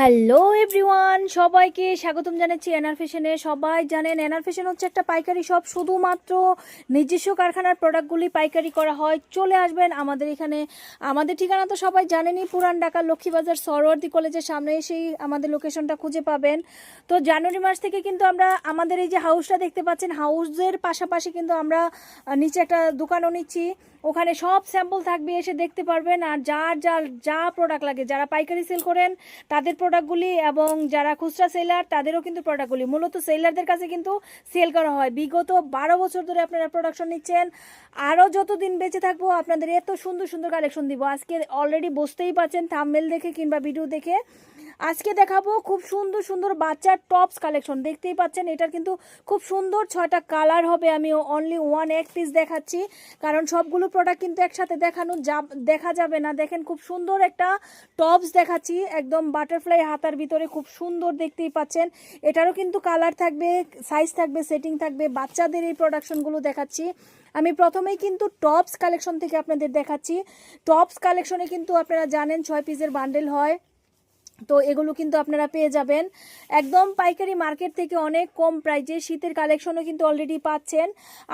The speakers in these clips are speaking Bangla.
হ্যালো এভরিওয়ান সবাইকে স্বাগতম জানাচ্ছি এনআর ফ্যাশনে সবাই জানেন, এনআর ফ্যাশন হচ্ছে একটা পাইকারি শপ শুধুমাত্র নিজস্ব কারখানার প্রোডাক্টগুলি পাইকারি করা হয়। চলে আসবেন আমাদের এখানে। আমাদের ঠিকানা তো সবাই জানেনই, পুরান ঢাকা লক্ষ্মীবাজার, সরোয়ার্দি কলেজের সামনে। এসেই আমাদের লোকেশনটা খুঁজে পাবেন। তো জানুয়ারি মাস থেকে কিন্তু আমরা আমাদের এই যে হাউসটা দেখতে পাচ্ছেন হাউসের পাশাপাশি কিন্তু আমরা নিচে একটা দোকানও নিচ্ছি। ওখানে সব স্যাম্পল থাকবে, এসে দেখতে পারবেন। আর যার যার, যা প্রোডাক্ট লাগে, যারা পাইকারি সেল করেন, তাদের প্রোডাক্টগুলি এবং যারা খুচরা সেলার তাদেরও কিন্তু প্রোডাক্টগুলি মূলত সেলারদের কাছে কিন্তু সেল করা হয়। বিগত বারো বছর ধরে আপনারা প্রোডাকশন নিচ্ছেন। আরও যতদিন বেঁচে থাকব, আপনাদের এত সুন্দর সুন্দর কালেকশন দিব। আজকে অলরেডি বুঝতেই পারছেন থামমেল দেখে কিংবা ভিডিও দেখে। আজকে দেখাবো খুব সুন্দর সুন্দর বাচ্চার টপস কালেকশন দেখতেই পাচ্ছেন, এটার কিন্তু খুব সুন্দর ছয়টা কালার হবে। আমি অনলি ওয়ান এক পিস দেখাচ্ছি, কারণ সবগুলো প্রোডাক্ট কিন্তু একসাথে দেখানো যা- দেখা যাবে না। দেখেন, খুব সুন্দর একটা টপস দেখাচ্ছি, একদম বাটারফ্লাই হাতার ভিতরে খুব সুন্দর দেখতেই পাচ্ছেন। এটারও কিন্তু কালার থাকবে সাইজ থাকবে সেটিং থাকবে। বাচ্চাদের এই প্রোডাকশনগুলো দেখাচ্ছি। আমি প্রথমেই কিন্তু টপস কালেকশন থেকে আপনাদের দেখাচ্ছি। টপস কালেকশনে কিন্তু আপনারা জানেন ছয় পিসের বান্ডেল হয়। তো এগুলো কিন্তু আপনারা পেয়ে যাবেন। একদম পাইকারি মার্কেট থেকে অনেক কম প্রাইজে শীতের কালেকশনও কিন্তু অলরেডি পাচ্ছেন।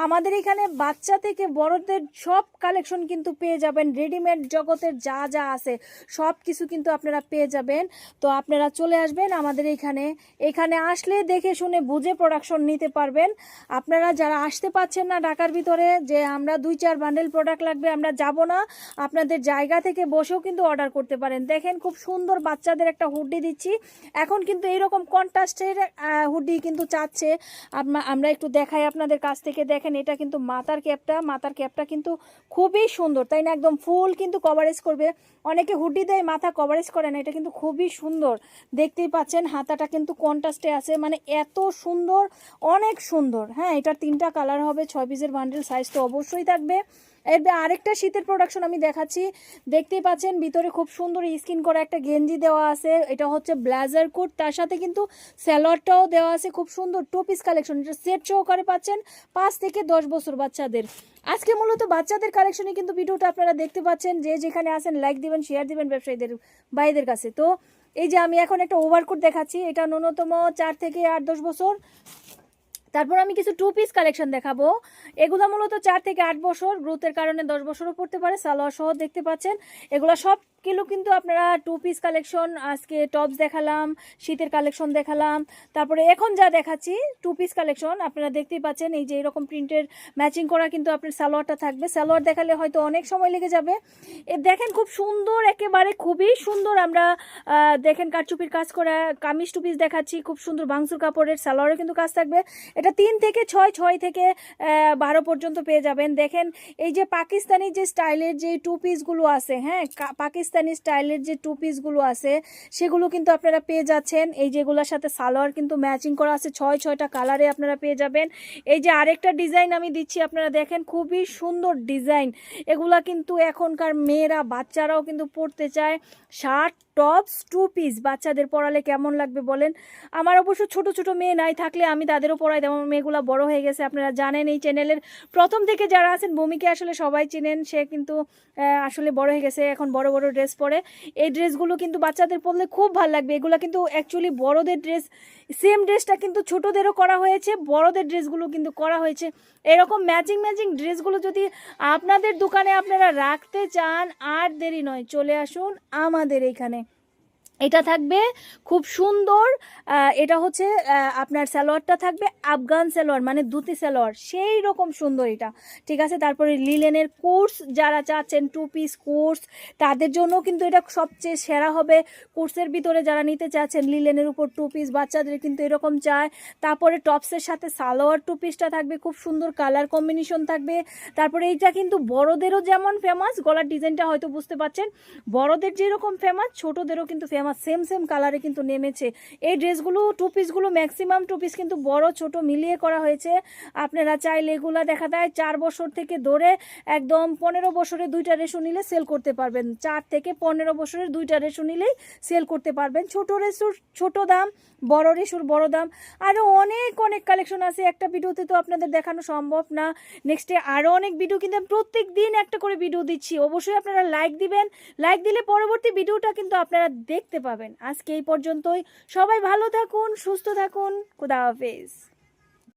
আমাদের এখানে বাচ্চা থেকে বড়দের সব কালেকশন কিন্তু পেয়ে যাবেন। রেডিমেড জগতের যা যা আছে, সব কিছু কিন্তু আপনারা পেয়ে যাবেন। তো আপনারা চলে আসবেন আমাদের এখানে। এখানে আসলে দেখে শুনে বুঝে প্রোডাকশন নিতে পারবেন। আপনারা যারা আসতে পাচ্ছেন না ঢাকার ভিতরে, যে আমরা দুই চার বান্ডেল প্রোডাক্ট লাগবে, আমরা যাব না। আপনাদের জায়গা থেকে বসেও কিন্তু অর্ডার করতে পারেন। দেখেন খুব সুন্দর বাচ্চাদের একটা হুডি দিচ্ছি। এখন কিন্তু এইরকম কন্ট্রাস্টের হুডি কিন্তু চাচ্ছে। আমা- আমরা একটু দেখাই আপনাদের কাছ থেকে। দেখেন, এটা কিন্তু মাথার ক্যাপটা। মাথার ক্যাপটা কিন্তু খুবই সুন্দর। তাই না? একদম ফুল কিন্তু কভারেজ করবে। অনেকে হুডি দেয়, মাথা কভারেজ করে না। এটা কিন্তু খুবই সুন্দর। দেখতেই পাচ্ছেন, হাতাটা কিন্তু কন্ট্রাস্টে আছে। মানে এত সুন্দর, অনেক সুন্দর। হ্যাঁ এটার তিনটা কালার হবে। ছয় পিসের বান্ডেল সাইজ তো অবশ্যই থাকবে। এর আরেকটা শীতের প্রোডাকশন আমি দেখাচ্ছি। দেখতেই পাচ্ছেন, ভিতরে খুব সুন্দর স্কিন করা একটা গেঞ্জি দেওয়া আছে। এটা হচ্ছে ব্লেজার কোট তার সাথে কিন্তু স্যালোয়ারটাও দেওয়া আছে, খুব সুন্দর টু পিস কালেকশন এটা সেট সহকারে পাচ্ছেন পাঁচ থেকে দশ বছর বাচ্চাদের। আজকে মূলত বাচ্চাদের কালেকশনে কিন্তু ভিডিওটা আপনারা দেখতে পাচ্ছেন, যে যেখানে আসেন লাইক দিবেন শেয়ার দিবেন ব্যবসায়ীদের, ভাইদের কাছে। তো এই যে আমি এখন একটা ওভারকোট দেখাচ্ছি, এটা ন্যূনতম চার থেকে আট, দশ বছর। তারপর আমি কিছু টু পিস কালেকশন দেখাবো। এগুলো মূলত চার থেকে আট বছর গ্রোথের কারণে দশ বছরও পড়তে পারে, সালোয়ার সহ দেখতে পাচ্ছেন। এগুলো সব কিলো কিন্তু আপনারা টু পিস কালেকশন আজকে টপস দেখালাম, শীতের কালেকশন দেখালাম, তারপরে এখন যা দেখাচ্ছি টু পিস কালেকশন আপনারা দেখতেই পাচ্ছেন, এই যে এরকম প্রিন্টের ম্যাচিং করা কিন্তু আপনার সালোয়ারটা থাকবে। সালোয়ার দেখালে হয়তো অনেক সময় লেগে যাবে। এ দেখেন খুব সুন্দর, একেবারে খুবই সুন্দর আমরা দেখেন কারচুপির কাজ করা, কামিজ টু পিস দেখাচ্ছি, খুব সুন্দর বাংসুর কাপড়ের সালোয়ারও কিন্তু কাজ থাকবে। এটা তিন থেকে ছয় ছয় থেকে বারো পর্যন্ত পেয়ে যাবেন। দেখেন এই যে পাকিস্তানি যে স্টাইলের যে টু পিসগুলো আছে হ্যাঁ কা- পাকিস্তানি স্টাইলের যে টু পিসগুলো আছে, সেগুলো কিন্তু আপনারা পেয়ে যাচ্ছেন। এই যেগুলোর সাথে সালোয়ার কিন্তু ম্যাচিং করা আছে, ছয়, ছয়টা কালারে আপনারা পেয়ে যাবেন। এই যে আরেকটা ডিজাইন আমি দিচ্ছি, আপনারা দেখেন খুবই সুন্দর ডিজাইন এগুলা কিন্তু এখনকার মেয়েরা, বাচ্চারাও কিন্তু পড়তে চায়। শার্ট টপস টু পিস বাচ্চাদের পড়ালে কেমন লাগবে বলেন? আমার অবশ্য ছোট ছোট মেয়ে নাই থাকলে আমি তাদেরও পড়াই দেবো। আমার মেয়েগুলো বড় হয়ে গেছে, আপনারা জানেন এই চ্যানেলের প্রথম থেকে যারা আছেন, ভূমিকে আসলে সবাই চেনেন। সে কিন্তু আসলে বড় হয়ে গেছে, এখন বড় বড় ড্রেস পরে। এই ড্রেসগুলো কিন্তু বাচ্চাদের পরলে খুব ভালো লাগবে। এগুলো কিন্তু অ্যাকচুয়ালি বড়দের ড্রেস সেম ড্রেসটা কিন্তু ছোটদেরও করা হয়েছে, বড়দের ড্রেসগুলো কিন্তু করা হয়েছে। এরকম ম্যাচিং ম্যাচিং ড্রেসগুলো যদি আপনাদের দোকানে আপনারা রাখতে চান, আর দেরি নয়, চলে আসুন আমাদের এইখানে এটা থাকবে খুব সুন্দর এটা হচ্ছে আপনার সালোয়ারটা থাকবে আফগান সালোয়ার মানে দুতি সালোয়ার, সেই রকম সুন্দর এটা। ঠিক আছে, তারপরে লিলেনের কোর্স, যারা চাচ্ছেন টু পিস কোর্স, তাদের জন্য কিন্তু এটা সবচেয়ে সেরা হবে। কোর্সের ভিতরে যারা নিতে চাচ্ছেন, লিলেনের উপর টু পিস বাচ্চাদের কিন্তু এরকম চায়। তারপরে টপসের সাথে সালোয়ার টু পিসটা থাকবে, খুব সুন্দর কালার কম্বিনেশন থাকবে। তারপরে এইটা কিন্তু বড়দেরও যেমন ফেমাস গলার ডিজাইনটা হয়তো বুঝতে পারছেন, বড়দের যেরকম ফেমাস ছোটদেরও কিন্তু ফেমাস সেম সেম কালারে কিন্তু নেমেছে। এই ড্রেসগুলো টু পিসগুলো ম্যাক্সিমাম টু পিস কিন্তু বড়, ছোট মিলিয়ে করা হয়েছে। আপনারা চাইলে এগুলো দেখা দেয় চার বছর থেকে ধরে একদম পনেরো বছরের দুইটা রেশু নিলে সেল করতে পারবেন। চার থেকে পনেরো বছরের দুইটা রেশু নিলেই সেল করতে পারবেন। ছোট রেশুর ছোট দাম, বড় রেশুর বড় দাম। আরও অনেক অনেক কালেকশন আছে। একটা ভিডিওতে তো আপনাদের দেখানো সম্ভব না। নেক্সটে আরও অনেক ভিডিও কিন্তু আমি প্রত্যেক দিন একটা করে ভিডিও দিচ্ছি। অবশ্যই আপনারা লাইক দিবেন। লাইক দিলে পরবর্তী ভিডিওটা কিন্তু আপনারা দেখতে দেখতে পাবেন। আজকে এই পর্যন্তই। সবাই ভালো থাকুন সুস্থ থাকুন। খুদা হাফেজ।